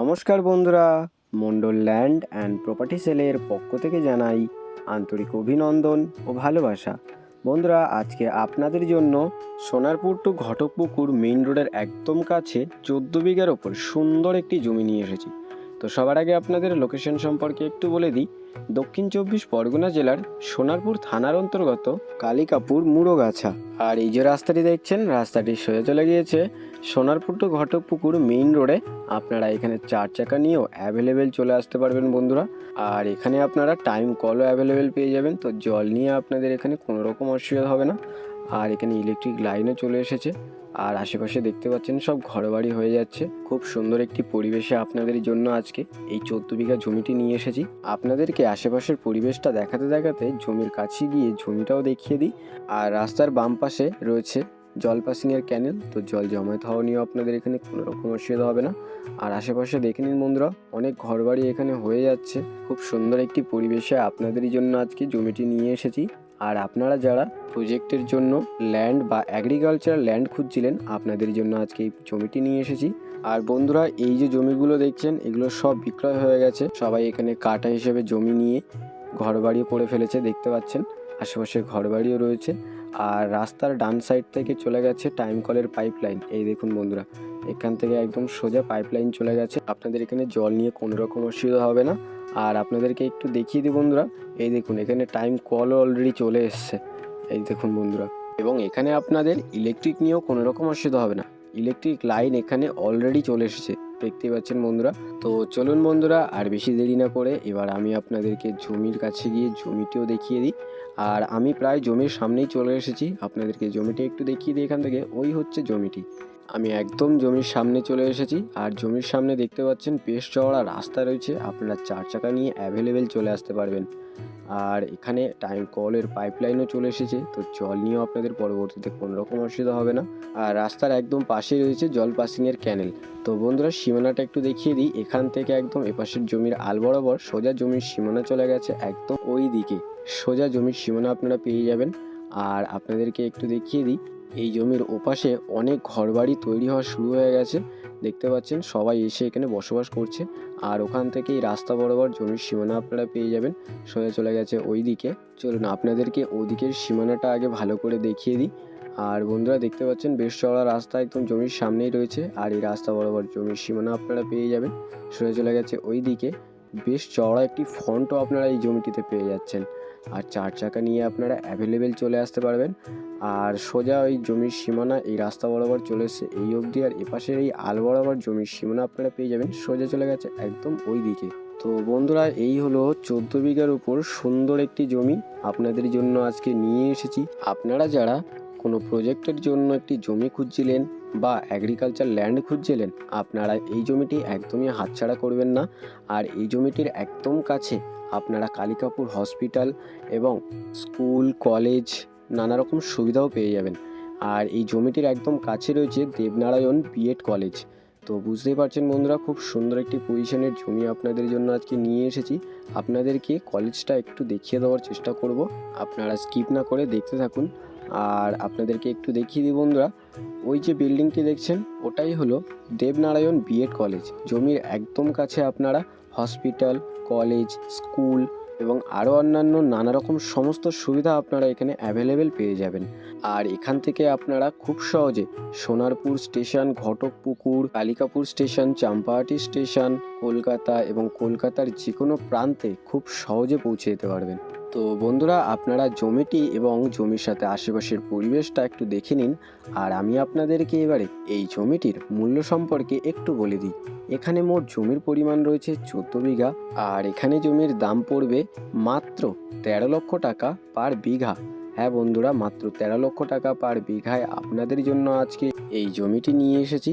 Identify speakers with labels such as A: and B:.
A: নমস্কার বন্ধুরা, Mondal land and property সেলের পক্ষ থেকে জানাই আন্তরিক অভিনন্দন ও ভালোবাসা। বন্ধুরা, আজকে আপনাদের জন্য সোনারপুর টু ঘটকপুকুর মেইন রোডের একদম কাছে চোদ্দ বিঘার ওপর সুন্দর একটি জমি নিয়ে এসেছি। তো সবার আগে আপনাদের লোকেশন সম্পর্কে একটু বলে দিই দক্ষিণ চব্বিশ পরগনা জেলার সোনারপুর থানার অন্তর্গত কালিকাপুর মুড়োগাছা। আর এই যে রাস্তাটি দেখছেন, রাস্তাটি সোজা চলে গিয়েছে সোনারপুর টু ঘটকপুকুর মেইন রোডে। আপনারা এখানে চার চাকা নিয়েও অ্যাভেলেবেল চলে আসতে পারবেন বন্ধুরা। আর এখানে আপনারা টাইম কলও অ্যাভেলেবেল পেয়ে যাবেন। তো জল নিয়ে আপনাদের এখানে কোনো রকম অসুবিধা হবে না। আর এখানে ইলেকট্রিক লাইনও চলে এসেছে। আর আশেপাশে দেখতে পাচ্ছেন সব ঘরবাড়ি হয়ে যাচ্ছে। খুব সুন্দর একটি পরিবেশে আপনাদের জন্য আজকে এই চোদ্দ বিঘা জমিটি নিয়ে এসেছি। আপনাদেরকে আশেপাশের পরিবেশটা দেখাতে দেখাতে জমির কাছে গিয়ে জমিটাও দেখিয়ে দিই। আর রাস্তার বাম পাশে রয়েছে জল পাসিংয়ের ক্যানেল তো জল জমায়েত হওয়া নিয়েও আপনাদের এখানে কোনো রকম অসুবিধা হবে না। আর আশেপাশে দেখে নিন বন্ধুরা, অনেক ঘরবাড়ি এখানে হয়ে যাচ্ছে। খুব সুন্দর একটি পরিবেশে আপনাদেরই জন্য আজকে জমিটি নিয়ে এসেছি। আর আপনারা যারা প্রজেক্টের জন্য ল্যান্ড বা অ্যাগ্রিকালচার ল্যান্ড খুঁজছিলেন, আপনাদের জন্য আজকে এই জমিটি নিয়ে এসেছি। আর বন্ধুরা, এই যে জমিগুলো দেখছেন, এগুলো সব বিক্রয় হয়ে গেছে। সবাই এখানে কাটা হিসেবে জমি নিয়ে ঘরবাড়িও করে ফেলেছে, দেখতে পাচ্ছেন। আশেপাশে ঘরবাড়িও রয়েছে। আর রাস্তার ডান সাইড থেকে চলে গেছে টাইম কলের পাইপ লাইন এই দেখুন বন্ধুরা, এখান থেকে একদম সোজা পাইপ লাইন চলে গেছে। আপনাদের এখানে জল নিয়ে কোনো রকম অসুবিধা হবে না। আর আপনাদেরকে একটু দেখিয়ে দিই বন্ধুরা। এই দেখুন, এখানে টাইম কলও অলরেডি চলে এসছে। এই দেখুন বন্ধুরা। এবং এখানে আপনাদের ইলেকট্রিক নিয়েও কোনো রকম অসুবিধা হবে না। ইলেকট্রিক লাইন এখানে অলরেডি চলে এসেছে। দেখতেই পাচ্ছেন বন্ধুরা। তো চলুন বন্ধুরা, আর বেশি দেরি না করে এবার আমি আপনাদেরকে জমির কাছে গিয়ে জমিটিও দেখিয়ে দিই। আর আমি প্রায় জমির সামনেই চলে এসেছি। আপনাদেরকে জমিটি একটু দেখিয়ে দিই এখান থেকে। ওই হচ্ছে জমিটি। আমি একদম জমির সামনে চলে এসেছি আর জমির সামনে দেখতে পাচ্ছেন বেশ চওড়া রাস্তা রয়েছে। আপনারা চার চাকা নিয়ে অ্যাভেলেবেল চলে আসতে পারবেন। আর এখানে টাইম কলের পাইপলাইনও চলে এসেছে। তো জল নিয়েও আপনাদের পরবর্তীতে কোনো রকম অসুবিধা হবে না। আর রাস্তার একদম পাশে রয়েছে জল পাসিংয়ের ক্যানেল তো বন্ধুরা, সীমানাটা একটু দেখিয়ে দিই। এখান থেকে একদম এপাশের জমির আল বরাবর সোজা জমির সীমানা চলে গেছে একদম ওই দিকে সোজা জমির সীমানা আপনারা পেয়ে যাবেন। আর আপনাদেরকে একটু দেখিয়ে দিই। এই জমির ওপাশে অনেক ঘরবাড়ি তৈরি হওয়া শুরু হয়ে গেছে। দেখতে পাচ্ছেন, সবাই এসে এখানে বসবাস করছে। আর ওখান থেকেই রাস্তা বরাবর জমির সীমানা আপনারা পেয়ে যাবেন। সোজা চলে গেছে ওই দিকে চলুন, আপনাদেরকে ওদিকের সীমানাটা আগে ভালো করে দেখিয়ে দিই। আর বন্ধুরা, দেখতে পাচ্ছেন, বেশ চওড়া রাস্তা একদম জমির সামনেই রয়েছে। আর এই রাস্তা বরাবর জমির সীমানা আপনারা পেয়ে যাবেন। সোজা চলে গেছে ওই দিকে বেশ চওড়া একটি ফন্টও আপনারা এই জমিটিতে পেয়ে যাচ্ছেন। আর চার চাকা নিয়ে আপনারা অ্যাভেলেবেল চলে আসতে পারবেন। আর সোজা ওই জমির সীমানা, এই রাস্তা বরাবর চলে এসছে এই অবধি আর এপাশের এই আল বরাবর জমির সীমানা আপনারা পেয়ে যাবেন। সোজা চলে গেছে একদম ওই দিকে। তো বন্ধুরা, এই হলো চোদ্দ বিঘার উপর সুন্দর একটি জমি। আপনাদের জন্য আজকে নিয়ে এসেছি। আপনারা যারা কোনো প্রজেক্টের জন্য একটি জমি খুঁজছিলেন বা অ্যাগ্রিকালচার ল্যান্ড খুঁজছিলেন, আপনারা এই জমিটি একদমই হাতছাড়া করবেন না। আর এই জমিটির একদম কাছে আপনারা কালিকাপুর হসপিটাল এবং স্কুল কলেজ নানা রকম সুবিধাও পেয়ে যাবেন। আর এই জমিটির একদম কাছে রয়েছে দেবনারায়ণ বিএড কলেজ তো বুঝতেই পারছেন বন্ধুরা, খুব সুন্দর একটি পজিশনের জমি আপনাদের জন্য আজকে নিয়ে এসেছি। আপনাদেরকে কলেজটা একটু দেখিয়ে দেওয়ার চেষ্টা করব। আপনারা স্কিপ না করে দেখতে থাকুন। আর আপনাদেরকে একটু দেখিয়ে দিই বন্ধুরা, ওই যে বিল্ডিংটি দেখছেন, ওটাই হলো দেবনারায়ণ বিএড কলেজ। জমির একদম কাছে আপনারা হসপিটাল, কলেজ, স্কুল এবং আরও অন্যান্য নানা রকম সমস্ত সুবিধা আপনারা এখানে অ্যাভেলেবেল পেয়ে যাবেন। আর এখান থেকে আপনারা খুব সহজে Sonarpur station, Ghatakpukur, Kalikapur station, Champahati station, Kolkata এবং কলকাতার যে কোনো প্রান্তে খুব সহজে পৌঁছে যেতে পারবেন। তো বন্ধুরা, আপনারা জমিটি এবং জমির সাথে আশেপাশের পরিবেশটা একটু দেখে নিন। আর আমি আপনাদেরকে এবারে এই জমিটির মূল্য সম্পর্কে একটু বলে দিই। এখানে মোট জমির পরিমাণ রয়েছে চোদ্দ বিঘা, আর এখানে জমির দাম পড়বে মাত্র তেরো লক্ষ টাকা পার বিঘা। হ্যাঁ বন্ধুরা, মাত্র তেরো লক্ষ টাকা পার বিঘায় আপনাদের জন্য আজকে এই জমিটি নিয়ে এসেছি।